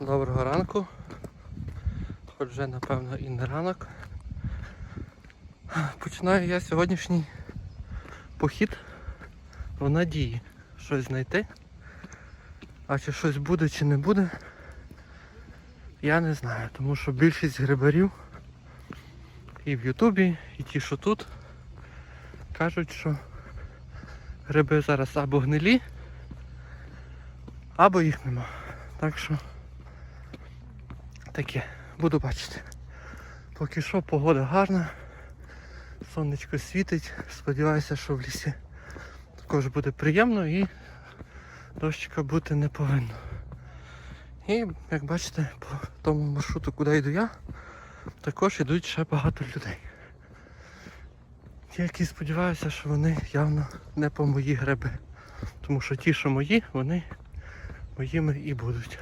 Доброго ранку. Хоч вже напевно і не ранок. Починаю я сьогоднішній похід в надії щось знайти. А чи щось буде, чи не буде, я не знаю, тому що більшість грибарів і в Ютубі, і ті, що тут, кажуть, що гриби зараз або гнилі, або їх нема. Так що таке, буду бачити. Поки що погода гарна, сонечко світить, сподіваюся, що в лісі також буде приємно і дощика бути не повинно. І як бачите, по тому маршруту, куди йду я, також йдуть ще багато людей. Тільки сподіваюся, що вони явно не по мої гриби. Тому що ті, що мої, вони моїми і будуть.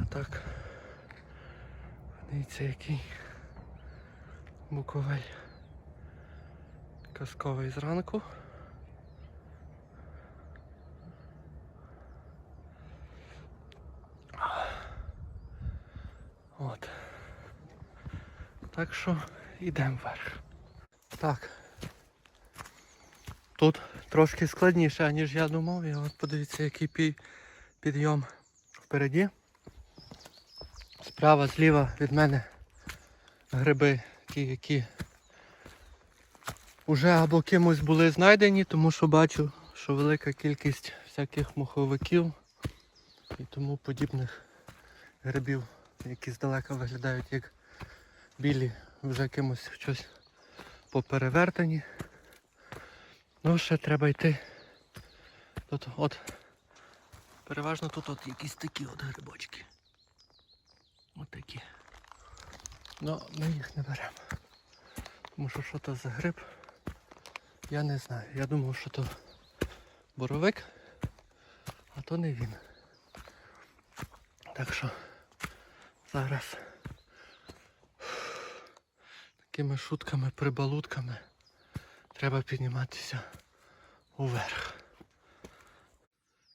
А так, дивіться, який буковель казковий зранку. От. Так що йдемо вверх. Так. Тут трошки складніше, ніж я думав. І от подивіться, який підйом впереді. Справа, зліва від мене гриби, ті, які вже або кимось були знайдені, тому що бачу, що велика кількість всяких муховиків і тому подібних грибів, які здалека виглядають як білі, вже кимось щось поперевертані. Ну, ще треба йти. Тут от переважно тут от якісь такі от грибочки. От такі. Ну, ми їх не беремо. Тому що що то за гриб, я не знаю. Я думав, що то боровик, а то не він. Так що зараз такими шутками, прибалутками треба підніматися уверх.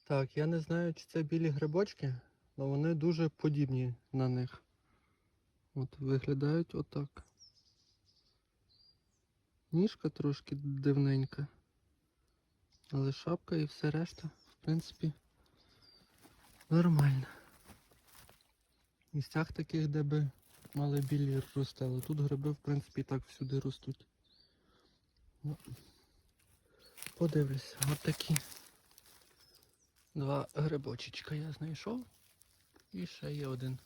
Так, я не знаю, чи це білі грибочки, але вони дуже подібні на них. От виглядають отак. Ніжка трошки дивненька. Але шапка і все решта, в принципі, нормально. В місцях таких, де би мали білі рости, але тут гриби, в принципі, і так всюди ростуть. Ну, подивлюся, от такі два грибочечка я знайшов. І ще є один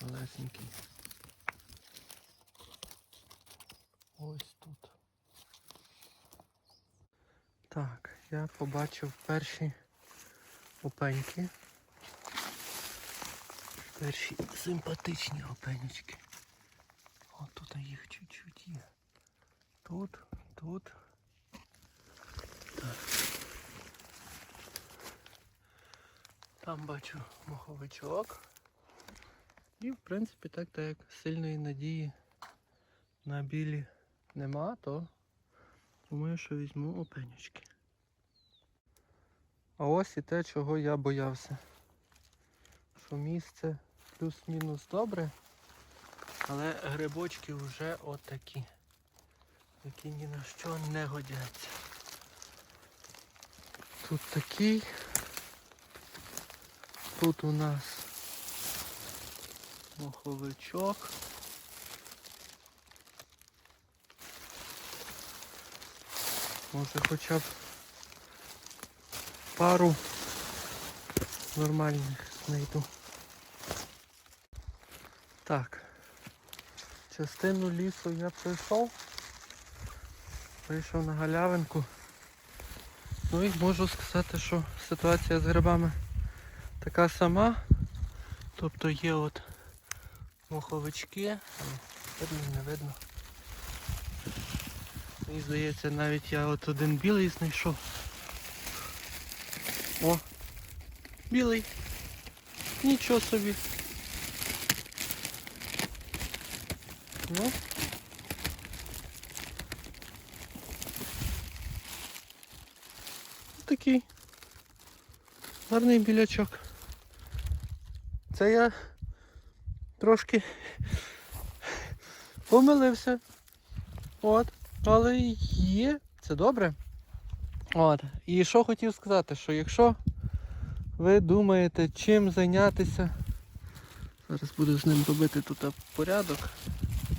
малесенький. Ось тут. Так, я побачив перші опеньки. Перші симпатичні опенечки. О, тут їх чуть-чуть є. Тут, тут. Так. Там бачу моховичок. І в принципі так, так як сильної надії на білі нема, то думаю, що візьму опенючки. А ось і те, чого я боявся. Що місце плюс-мінус добре, але грибочки вже отакі, які ні на що не годяться. Тут такий. Тут у нас моховичок. Може хоча б пару нормальних знайду. Так. Частину лісу я пройшов. Прийшов на галявинку. Ну і можу сказати, що ситуація з грибами така сама. Тобто є от моховички. Видно, не видно. Мені здається, навіть я от один білий знайшов. О! Білий. Нічого собі. Ну. Такий гарний білячок. Це я трошки помилився. От, але є, це добре. От. І що хотів сказати, що якщо ви думаєте, чим зайнятися, зараз буду з ним робити тут порядок,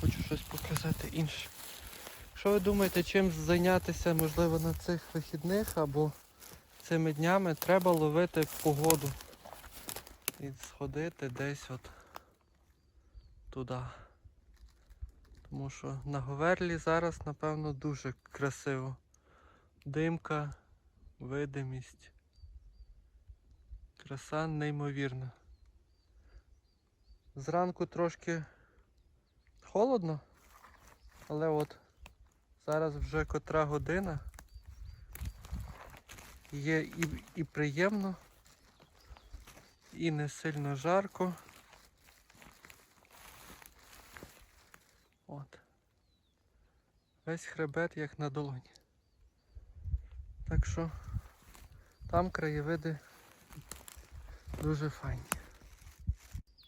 хочу щось показати інше. Якщо ви думаєте, чим зайнятися, можливо, на цих вихідних або цими днями, треба ловити погоду і сходити десь от туди. Тому що на Говерлі зараз, напевно, дуже красиво. Димка, видимість. Краса неймовірна. Зранку трошки холодно, але от зараз вже котра година. Є і, і приємно, і не сильно жарко. От. Весь хребет як на долоні. Так що там краєвиди дуже файні.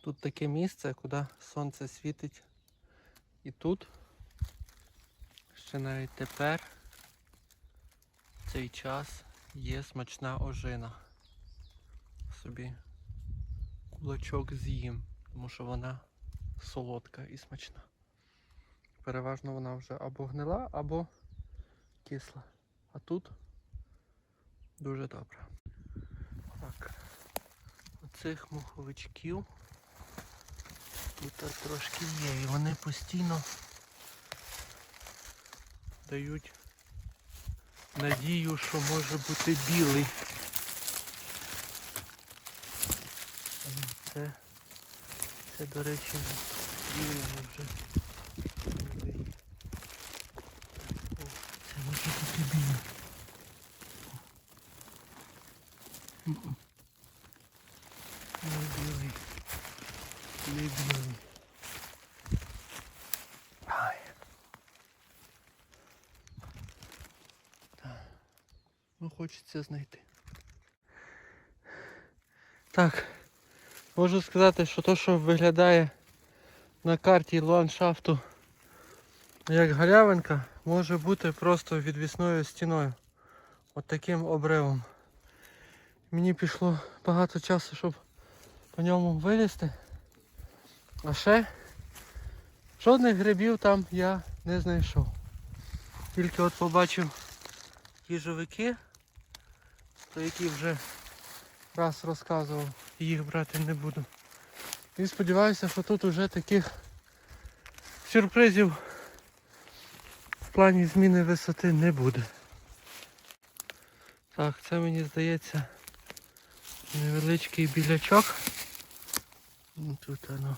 Тут таке місце, куди сонце світить. І тут ще навіть тепер в цей час є смачна ожина. Собі кулачок з'їм, тому що вона солодка і смачна. Переважно вона вже або гнила, або кисла. А тут дуже добре. Так. Оцих муховичків тут трошки є. І вони постійно дають надію, що може бути білий. Це, це до речі, білий вже. О, Це може бути білий. Не білий. Не білий. Ай. Так. Ну хочеться знайти. Так. Можу сказати, що то, що виглядає на карті ландшафту як галявинка, може бути просто відвісною стіною. От таким обривом. Мені пішло багато часу, щоб по ньому вилізти. А ще жодних грибів там я не знайшов. Тільки от побачив їжовики, про які вже раз розказував, їх брати не буду. І сподіваюся, що тут вже таких сюрпризів в плані зміни висоти не буде. Так, це мені здається невеличкий білячок. Ну, Тут воно.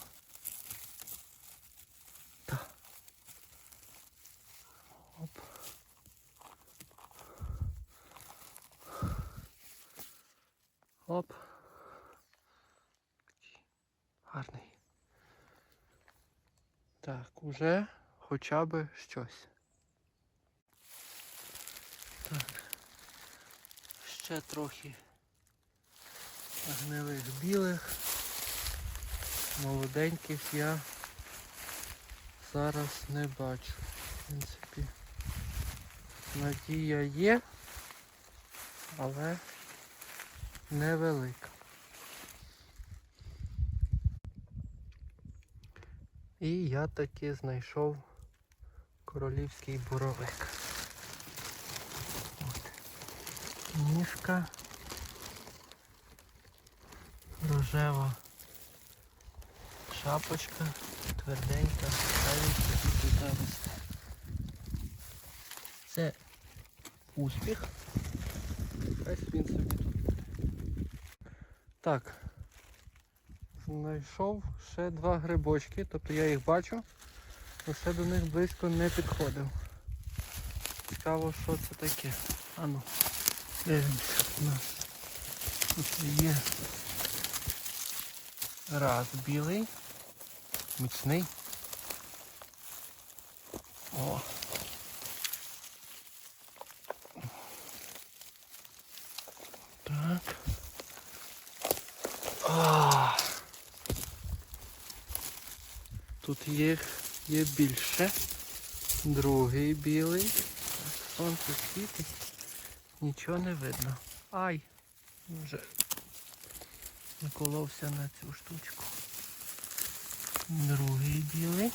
Оп. Оп. Гарний. Так, уже хоча б щось. Так. Ще трохи гнилих білих. Молоденьких я зараз не бачу. В принципі, надія є, але невелика. І я таки знайшов королівський боровик. От. Ніжка рожева шапочка, тверденька, собі тут росте. Це успіх. Ось він собі тут. Так. Знайшов ще два грибочки, тобто я їх бачу, але ще до них близько не підходив. Цікаво, що це таке. Ану, дивимося у нас. Тут є раз білий, міцний. Їх є більше. Другий білий. Сонце світить. Нічого не видно. Ай! Вже наколовся на цю штучку. Другий білий.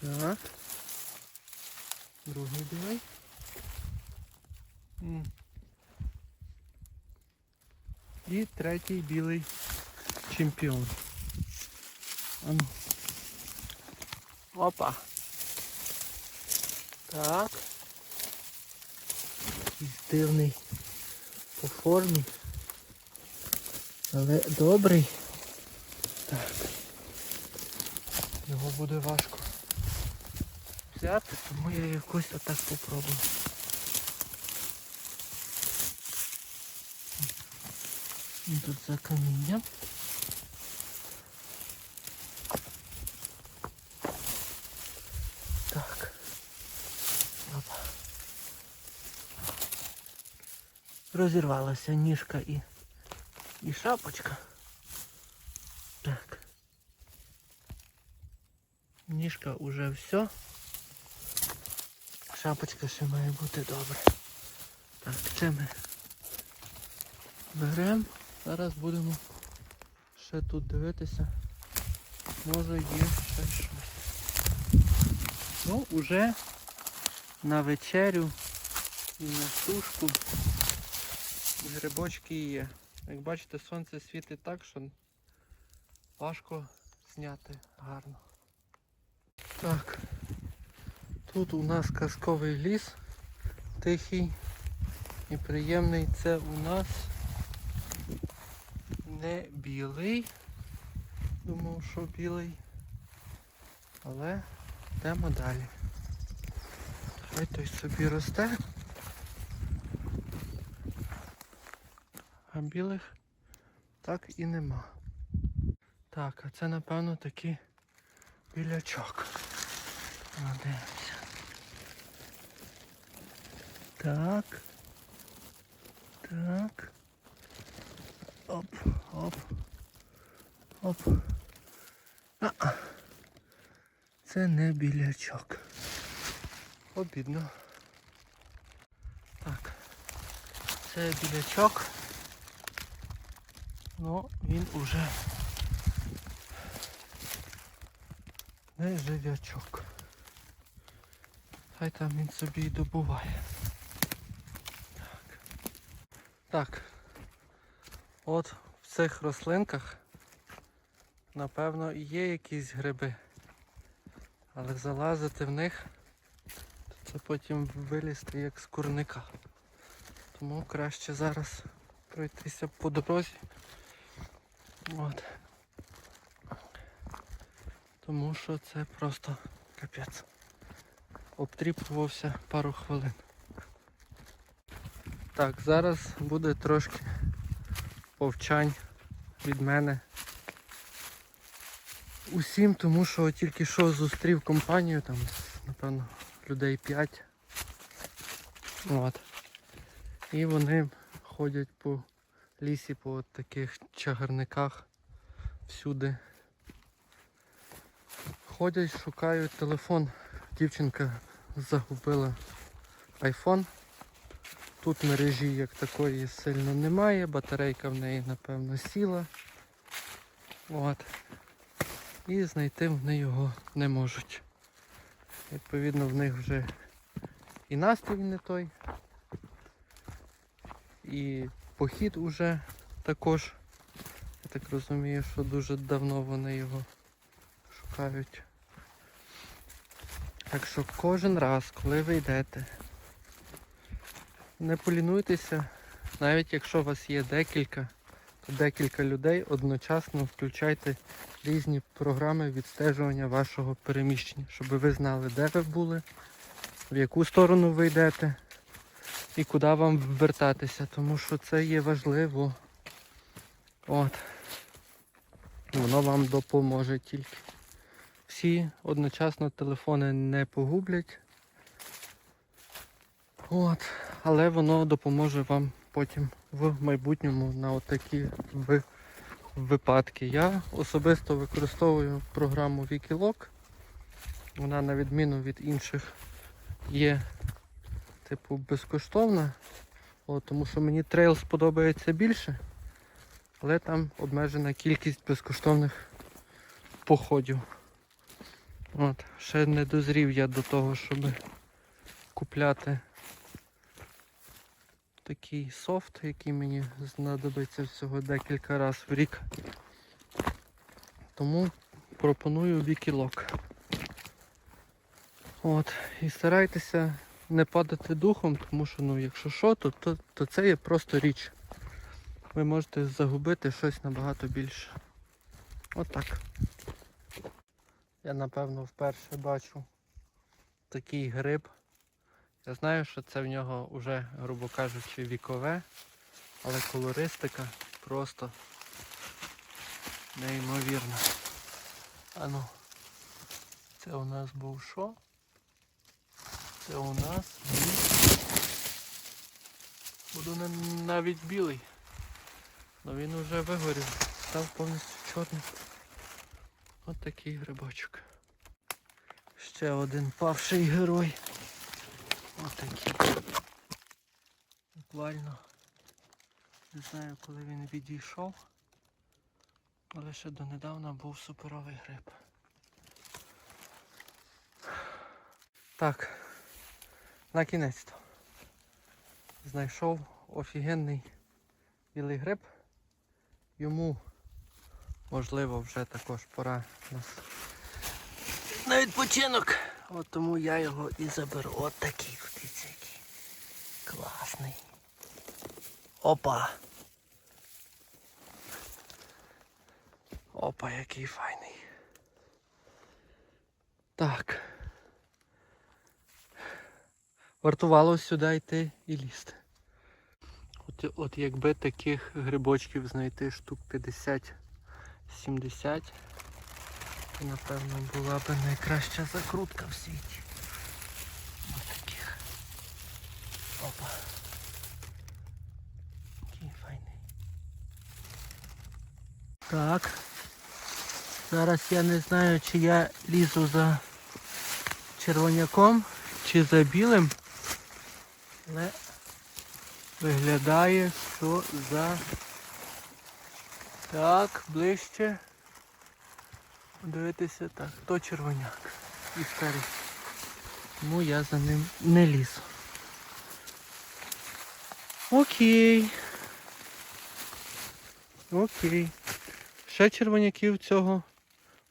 Так. Другий білий. І третій білий чемпіон. Опа. Так. Якийсь дивний по формі. Але добрий. Так. Його буде важко взяти, тому я якось отак попробую. Тут за камінням. Так. Опа. Розірвалася ніжка і, і шапочка. Так. Ніжка уже все. Шапочка ще має бути добре. Так, це ми беремо. Зараз будемо ще тут дивитися. Може є ще щось. Ну, уже на вечерю і на сушку грибочки є. Як бачите, сонце світить так, що важко зняти гарно. Так, тут у нас казковий ліс, тихий і приємний. Це у нас не білий. Думав, що білий. Але йдемо далі. Хай той собі росте. А білих так і нема. Так, а це напевно такий білячок. Ну, дивимося. Так. Так. Оп, оп. А. Це не білячок. Обідно. Так. Це білячок. Ну, він уже не живячок. Хай там він собі і добуває. Так. Так. От цих рослинках, напевно, і є якісь гриби. Але залазити в них, це потім вилізти як з курника. Тому краще зараз пройтися по дорозі. От. Тому що це просто капець. Обтріпувався пару хвилин. Так, зараз буде трошки повчань від мене. Усім, тому що тільки що зустрів компанію, там, напевно, людей 5. От. І вони ходять по лісі по таких чагарниках всюди. Ходять, шукають телефон. Дівчинка загубила айфон. Тут мережі як такої сильно немає, батарейка в неї напевно сіла. От. І знайти вони його не можуть. Відповідно в них вже і настрій не той, і похід уже також. Я так розумію, що дуже давно вони його шукають. Так що кожен раз, коли ви йдете, не полінуйтеся, навіть якщо у вас є декілька, то декілька людей одночасно включайте різні програми відстежування вашого переміщення, щоб ви знали, де ви були, в яку сторону ви йдете і куди вам вертатися, тому що це є важливо. От. Воно вам допоможе тільки. Всі одночасно телефони не погублять. От. але воно допоможе вам потім в майбутньому на отакі ви- випадки. Я особисто використовую програму Wikiloc. Вона на відміну від інших є типу безкоштовна. От, тому що мені трейл сподобається більше, але там обмежена кількість безкоштовних походів. От, ще не дозрів я до того, щоб купляти такий софт, який мені знадобиться всього декілька разів в рік. Тому пропоную Wikiloc. От, і старайтеся не падати духом, тому що ну, якщо що, то, то, то це є просто річ. Ви можете загубити щось набагато більше. Отак. Я напевно вперше бачу такий гриб. Я знаю, що це в нього вже, грубо кажучи, вікове, але колористика просто неймовірна. Ану, це у нас був що? Це у нас буду навіть білий. Ну він уже вигорів, став повністю чорним. От такий грибочок. Ще один павший герой. Ось такий. Буквально. Не знаю, коли він відійшов. Але ще донедавна був суперовий гриб. Так. На кінець то. Знайшов офігенний білий гриб. Йому можливо вже також пора нас на відпочинок. От тому я його і заберу. От такий, дивіться, який класний. Опа. Опа, який файний. Так. Вартувало сюди йти і лізти. От, от якби таких грибочків знайти штук 50-70, то напевно була б найкраща закрутка в світі. Ось таких. Опа. Який файний. Так. Зараз я не знаю, чи я лізу за червоняком, чи за білим. Але виглядає, що за... Так, ближче. Дивитися так, то червоняк і старий. Тому я за ним не лізу. Окей. Окей. Ще червоняків цього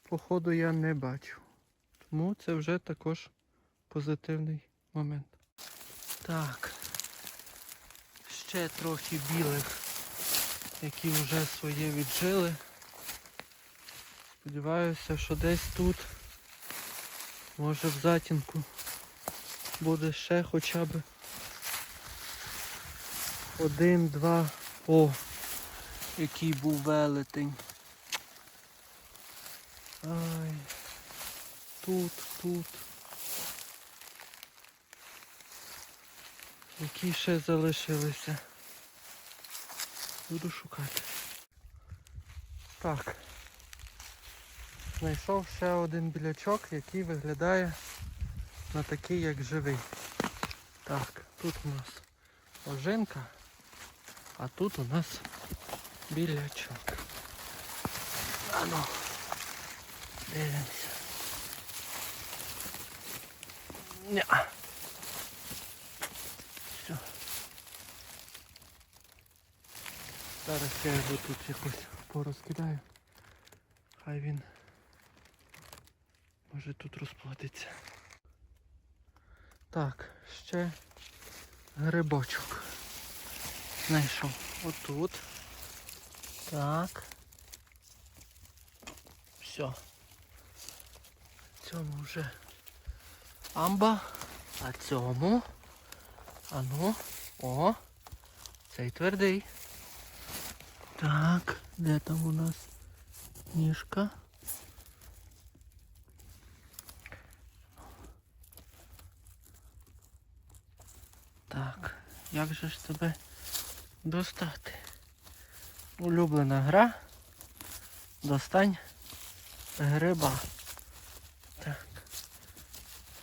походу я не бачу. Тому це вже також позитивний момент. Так. Ще трохи білих, які вже своє віджили. Сподіваюся, що десь тут, може в затінку, буде ще хоча б один-два. О, який був велетень. Ай. Тут, тут. Які ще залишилися. Буду шукати. Так. Знайшов ще один білячок, який виглядає на такий, як живий. Так, тут у нас ожинка, а тут у нас білячок. Ану, дивимося. Ня. Все. Зараз я його тут якось порозкидаю. Хай він може тут розплодиться. Так, ще грибочок. Знайшов. Отут. Так. Все. Цьому вже амба. А цьому. Ану. О. Цей твердий. Так, де там у нас ніжка? Так, як же ж тебе достати? Улюблена гра. Достань гриба. Так.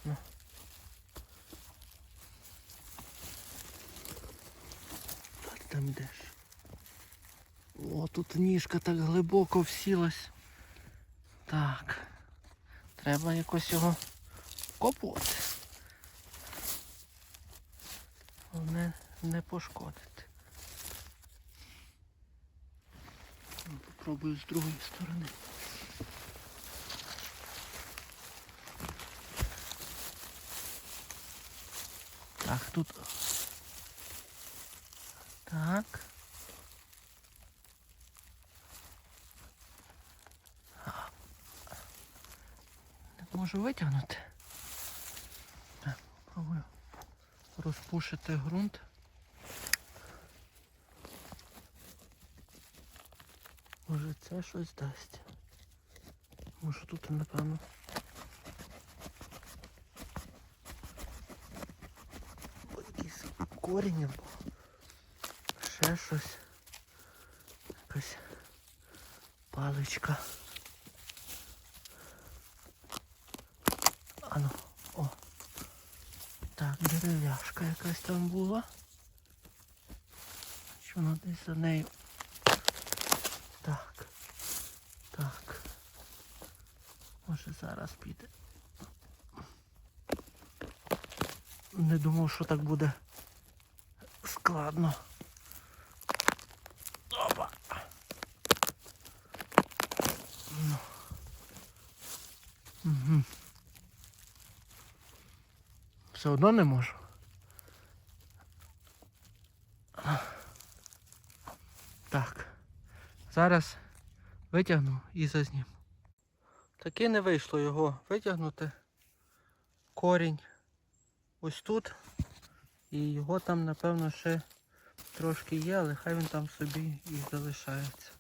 Ну. Так там йдеш. О, тут ніжка так глибоко всілась. Так. Треба якось його копувати. Не, пошкодити. Ну, Попробую з другої сторони. Так, тут. Так. Не можу витягнути. Так, попробую розпушити ґрунт. Може це щось дасть. Може тут напевно. Ой, Якийсь корінь або ще щось. Якась паличка. Ану, о. Так, дерев'яшка якась там була. Чи вона десь за нею? Так. Так. Може зараз піде. Не думав, що так буде складно. Опа. Ну. Угу. Все одно не можу. Так. Зараз витягну і зазніму. Таки не вийшло його витягнути. Корінь ось тут. І його там, напевно, ще трошки є, але хай він там собі і залишається.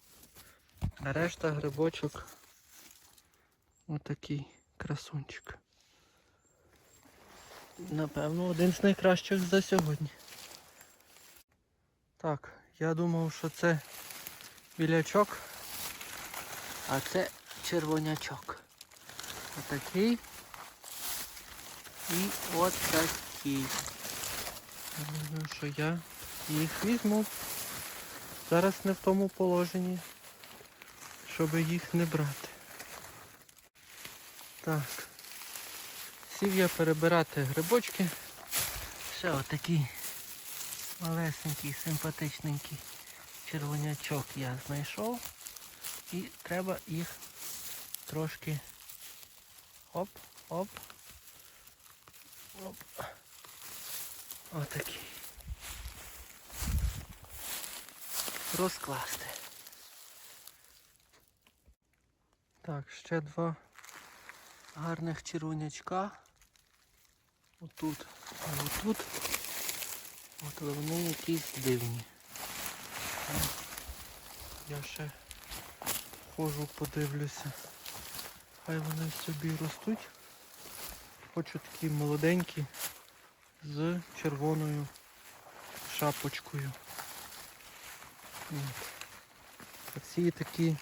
А решта грибочок отакий красунчик. Напевно, один з найкращих за сьогодні. Так, я думав, що це білячок, а це червонячок. Отакий і от такий. Я думаю, що я їх візьму. Зараз не в тому положенні, щоб їх не брати. Так. Сів я перебирати грибочки. Ще отакий малесенький, симпатичненький червонячок я знайшов. І треба їх трошки оп, оп. Оп. Отакий. Розкласти. Так, ще два гарних червонячка. Отут, а отут. От вони якісь дивні. Я ще хожу, подивлюся. Хай вони собі ростуть. Хочу такі молоденькі з червоною шапочкою. А ці такі,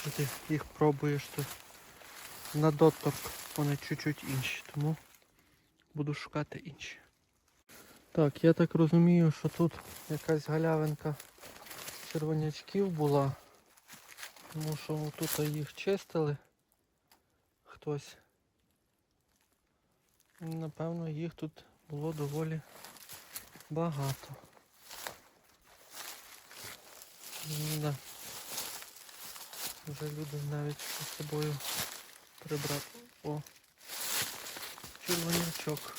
що ти їх пробуєш, то на доторк вони чуть-чуть інші, тому буду шукати інші. Так, я так розумію, що тут якась галявинка червонячків була. Тому що тут їх чистили хтось. Напевно, їх тут було доволі багато. Да. Вже люди навіть з собою прибрати. О, червонячок.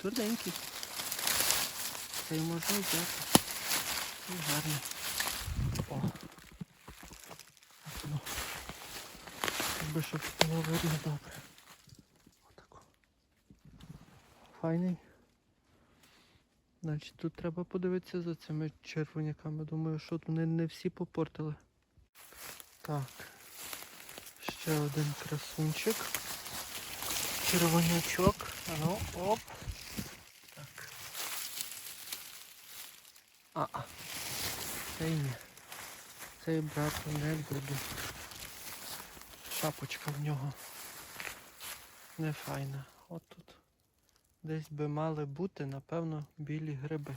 Тверденький. Та й можна взяти. Гарний. О. Ну. Якби щоб було видно добре. Отако. Файний. Значить, тут треба подивитися за цими червоняками. Думаю, що вони не всі попортили. Так. Ще один красунчик. червонячок. Ну, оп. Так. А. Цей ні. Цей брати не буду. Шапочка в нього. Не файна. От тут. Десь би мали бути, напевно, білі гриби.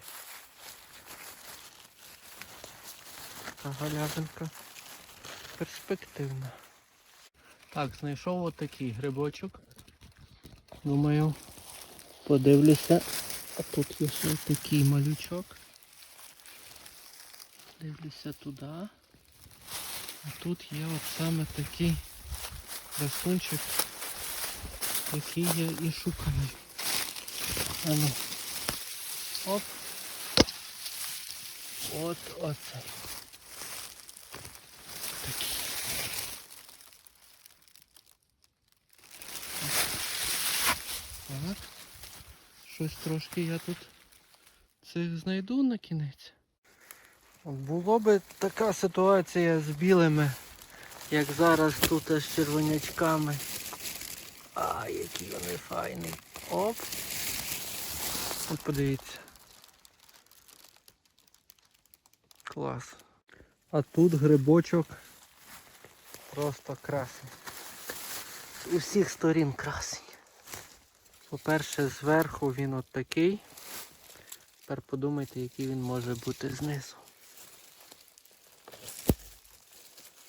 Така галявинка перспективна. Так, знайшов отакий грибочок. Думаю, подивлюся. А тут є ще такий малючок. Дивлюся туди. А тут є от саме такий красунчик, який я і шукаю. А ну. Оп. От оце. Такий. Так. Щось трошки я тут цих знайду на кінець. Було би така ситуація з білими, як зараз тут з червонячками. А, які вони файні. Оп. От подивіться. Клас. А тут грибочок просто красень. З усіх сторін красень. По-перше, зверху він от такий. Тепер подумайте, який він може бути знизу.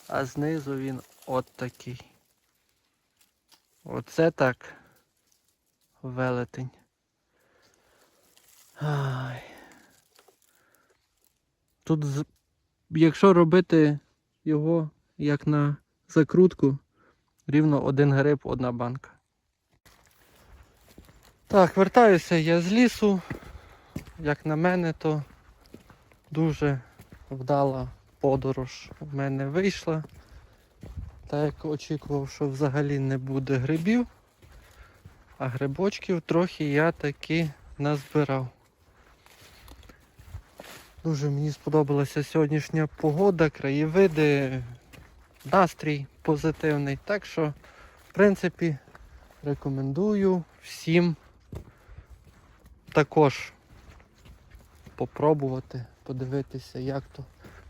А знизу він от такий. Оце так. Велетень. Ай. Тут, якщо робити його як на закрутку, рівно один гриб, одна банка. Так, вертаюся я з лісу. Як на мене, то дуже вдала подорож в мене вийшла. Так як очікував, що взагалі не буде грибів, а грибочків трохи я таки назбирав. Дуже мені сподобалася сьогоднішня погода, краєвиди, настрій позитивний. Так що, в принципі, рекомендую всім також попробувати, подивитися, як то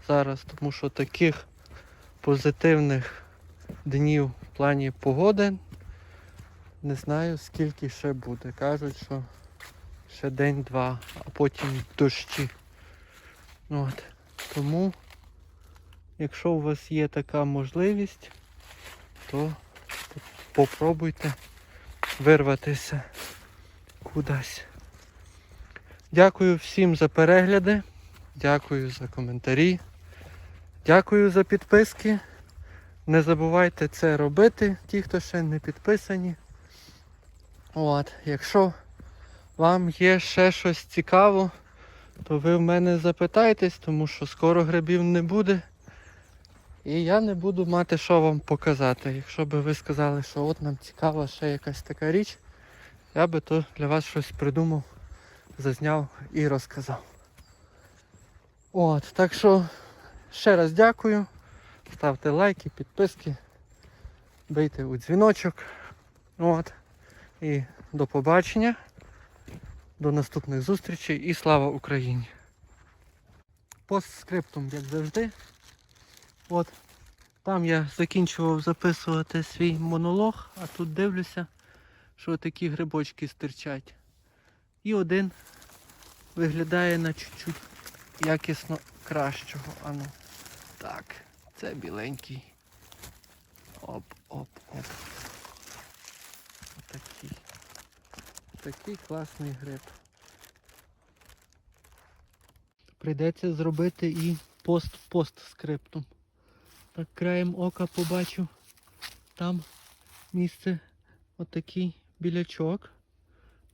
зараз, тому що таких позитивних днів в плані погоди не знаю скільки ще буде. Кажуть, що ще день-два, а потім дощі. От. Тому, якщо у вас є така можливість, то попробуйте вирватися кудись. Дякую всім за перегляди, дякую за коментарі, дякую за підписки. Не забувайте це робити, ті, хто ще не підписані. От, якщо вам є ще щось цікаво, то ви в мене запитайтесь, тому що скоро грибів не буде. І я не буду мати що вам показати. Якщо би ви сказали, що от нам цікава ще якась така річ, я би то для вас щось придумав, зазняв і розказав. От, так що ще раз дякую. Ставте лайки, підписки, бийте у дзвіночок. От. І до побачення. До наступних зустрічей і слава Україні! Постскриптум, як завжди. От там я закінчував записувати свій монолог, а тут дивлюся, що такі грибочки стирчать. І один виглядає на чуть-чуть якісно кращого. Ану. Так, це біленький. Оп, оп, оп. Отакий. Такий класний гриб. Прийдеться зробити і пост-пост-скриптум. Так краєм ока побачу. Там місце отакий білячок.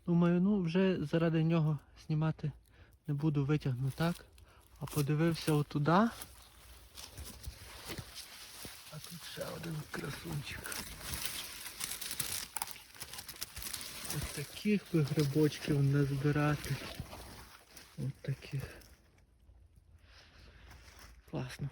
Думаю, ну вже заради нього знімати не буду витягну так. А подивився отуда. А тут ще один красунчик. Ось таких би грибочків не збирати. Ось таких. Класно.